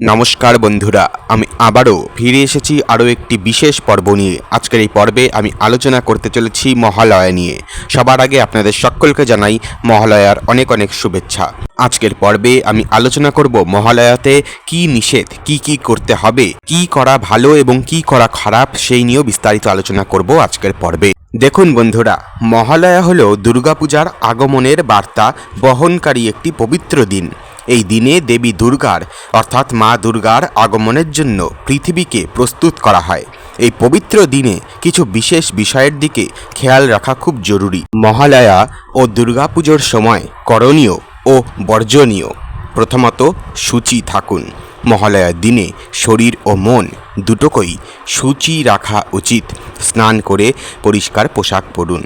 নমস্কার বন্ধুরা, আমি আবারও ফিরে এসেছি আরও একটি বিশেষ পর্ব নিয়ে। আজকের এই পর্বে আমি আলোচনা করতে চলেছি মহালয়া নিয়ে। সবার আগে আপনাদের সকলকে জানাই মহালয়ার অনেক অনেক শুভেচ্ছা। আজকের পর্বে আমি আলোচনা করব মহালয়াতে কি নিষেধ, কি কি করতে হবে, কি করা ভালো এবং কি করা খারাপ সেই নিয়েও বিস্তারিত আলোচনা করব আজকের পর্বে। দেখুন বন্ধুরা, মহালয়া হলো দুর্গাপূজার আগমনের বার্তা বহনকারী একটি পবিত্র দিন। এই দিনে দেবী দুর্গার, অর্থাৎ মা দুর্গার আগমনের জন্য পৃথিবীকে প্রস্তুত করা হয়। এই পবিত্র দিনে কিছু বিশেষ বিষয়ের দিকে খেয়াল রাখা খুব জরুরি। মহালয়া ও দুর্গাপুজোর সময় করণীয় ও বর্জনীয়। প্রথমত, সূচি থাকুন। মহালয়ার দিনে শরীর ও মন দুটোকেই সূচি রাখা উচিত। স্নান করে পরিষ্কার পোশাক পরুন।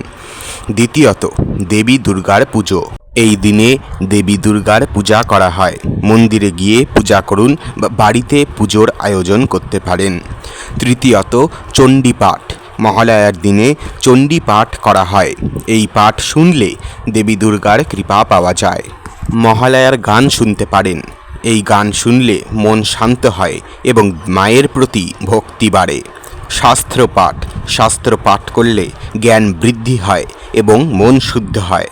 দ্বিতীয়ত, দেবী দুর্গার পুজো। এই দিনে দেবী দুর্গার পূজা করা হয়। মন্দিরে গিয়ে পূজা করুন বাড়িতে পুজোর আয়োজন করতে পারেন। তৃতীয়ত চণ্ডী পাঠ মহালয়ার দিনে চণ্ডী পাঠ করা হয়। এই পাঠ শুনলে দেবী দুর্গার কৃপা পাওয়া যায়। মহালয়ার গান শুনতে পারেন। এই গান শুনলে মন শান্ত হয় এবং মায়ের প্রতি ভক্তি বাড়ে। শাস্ত্র পাঠ শাস্ত্র পাঠ করলে জ্ঞান বৃদ্ধি হয় এবং মন শুদ্ধ হয়।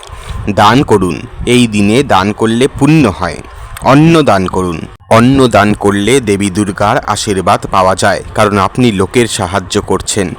দান করুন। এই দিনে দান করলে পুণ্য হয়। অন্ন দান করুন। অন্ন দান করলে দেবী দুর্গার আশীর্বাদ পাওয়া যায়, কারণ আপনি লোকের সাহায্য করছেন।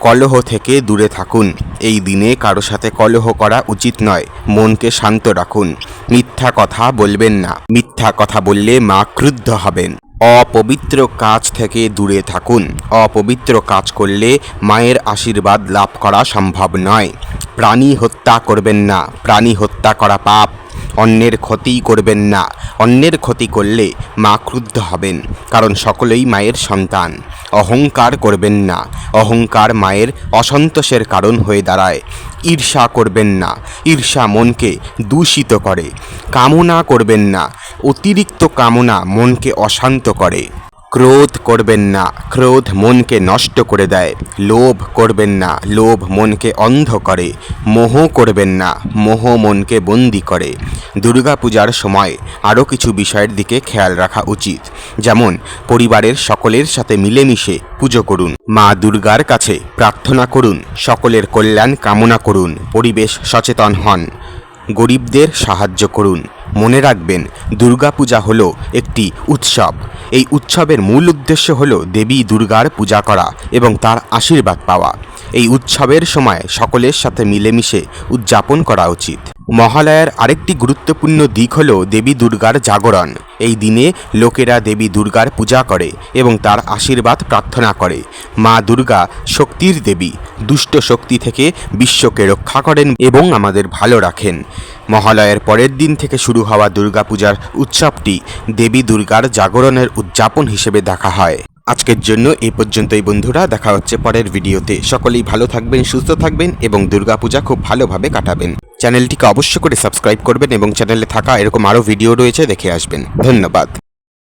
কলহ থেকে দূরে থাকুন। এই দিনে কারও সাথে কলহ করা উচিত নয়। মনকে শান্ত রাখুন। মিথ্যা কথা বলবেন না। মিথ্যা কথা বললে মা ক্রুদ্ধ হবেন। অপবিত্র কাজ থেকে দূরে থাকুন। অপবিত্র কাজ করলে মায়ের আশীর্বাদ লাভ করা সম্ভব নয়। প্রাণী হত্যা করবেন না, প্রাণী হত্যা করা পাপ, অন্যের ক্ষতি করবেন না। অন্যের ক্ষতি করলে মা ক্রুদ্ধ হবেন, কারণ সকলেই মায়ের সন্তান। অহংকার করবেন না, অহংকার মায়ের অসন্তোষের কারণ হয়ে দাঁড়ায়। ঈর্ষা করবেন না, ঈর্ষা মনকে দূষিত করে। কামনা করবেন না, অতিরিক্ত কামনা মনকে অশান্ত করে। ক্রোধ করবেন না, ক্রোধ মনকে নষ্ট করে দেয়, লোভ করবেন না, লোভ মনকে অন্ধ করে, মোহ করবেন না, মোহ মনকে বন্দি করে। দুর্গাপূজার সময় আরও কিছু বিষয়ের দিকে খেয়াল রাখা উচিত। যেমন, পরিবারের সকলের সাথে মিলেমিশে পুজো করুন, মা দুর্গার কাছে প্রার্থনা করুন, সকলের কল্যাণ কামনা করুন, পরিবেশ সচেতন হন, গরিবদের সাহায্য করুন। মনে রাখবেন, দুর্গাপূজা হল একটি উৎসব। এই উৎসবের মূল উদ্দেশ্য হল দেবী দুর্গার পূজা করা এবং তার আশীর্বাদ পাওয়া। এই উৎসবের সময় সকলের সাথে মিলেমিশে উদযাপন করা উচিত। মহালয়ার আরেকটি গুরুত্বপূর্ণ দিক হল দেবী দুর্গার জাগরণ। এই দিনে লোকেরা দেবী দুর্গার পূজা করে এবং তার আশীর্বাদ প্রার্থনা করে। মা দুর্গা শক্তির দেবী, দুষ্ট শক্তি থেকে বিশ্বকে রক্ষা করেন এবং আমাদের ভালো রাখেন। মহালয়ের পরের দিন থেকে শুরু হওয়া দুর্গাপূজার উৎসবটি দেবী দুর্গার জাগরণের উদযাপন হিসেবে দেখা হয়। আজকের জন্য এই পর্যন্তই বন্ধুরা, দেখা হচ্ছে পরের ভিডিওতে। সকলেই ভালো থাকবেন, সুস্থ থাকবেন এবং দুর্গাপূজা খুব ভালোভাবে কাটাবেন। চ্যানেলটিকে অবশ্য করে সাবস্ক্রাইব করবেন এবং চ্যানেলে থাকা এরকম আরও ভিডিও রয়েছে দেখে আসবেন। ধন্যবাদ।